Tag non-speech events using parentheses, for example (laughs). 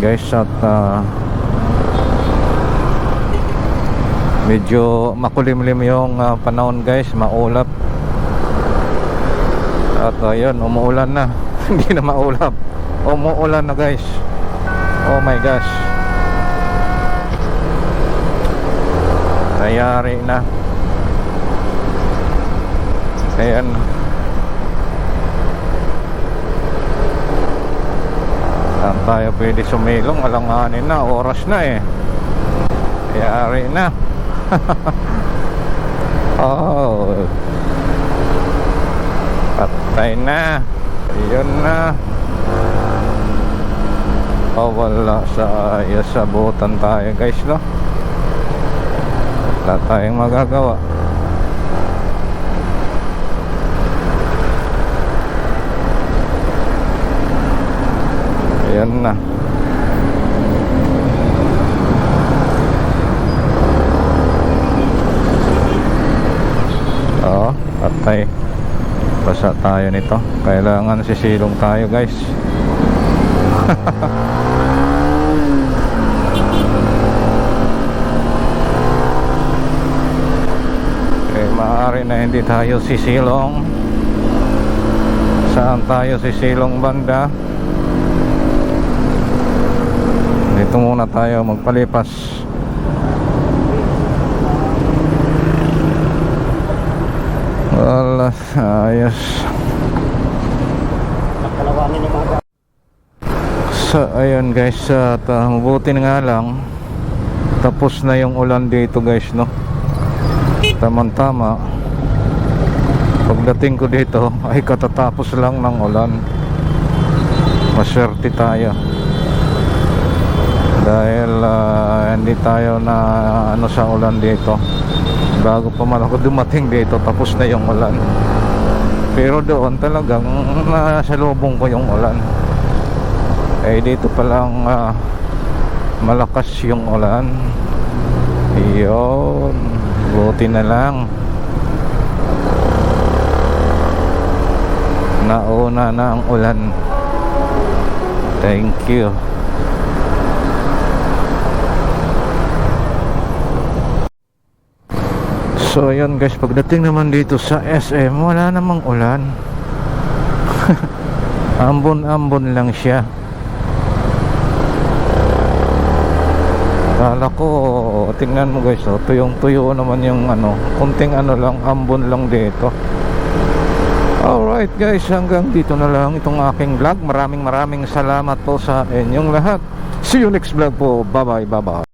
guys at ah, medyo makulimlim yung ah, panahon guys. Maulap. At ayun umuulan na. (laughs) Hindi na maulap. Umuulan na guys. Oh my gosh. Nangyari na. Ayan saan tayo pwede sumilong. Alanganin na oras na eh. Nangyari na. (laughs) Oh. Patay na. Ayun na. Oh wala sa ayos sabutan tayo guys no? Wala tayong magagawa ayan na. Oo patay basa tayo nito. Kailangan sisilong tayo guys. (laughs) Eh maaari na hindi tayo sisilong. Saan tayo sisilong banda dito muna tayo magpalipas wala ayos So, ayun guys, at uh, mabuti nga lang tapos na yung ulan dito guys, no? Tamang-tama. Pagdating ko dito ay katatapos lang ng ulan. Maswerte tayo. Hindi tayo na ano sa ulan dito. Bago pa man ako dumating dito, tapos na yung ulan. Pero doon talagang nasa lubong ko yung ulan. Eh dito pa lang ah, malakas yung ulan. Yun. Buti na lang. Nauna na ang ulan. Thank you so yun guys pagdating naman dito sa SM wala namang ulan (laughs) ambon-ambon lang siya Kala ko, tingnan mo guys, oh, tuyong tuyo naman yung ano, kunting ano lang, ambon lang dito. Alright guys, hanggang dito na lang itong aking vlog. Maraming maraming salamat po sa inyong lahat. See you next vlog po. Bye bye, bye bye.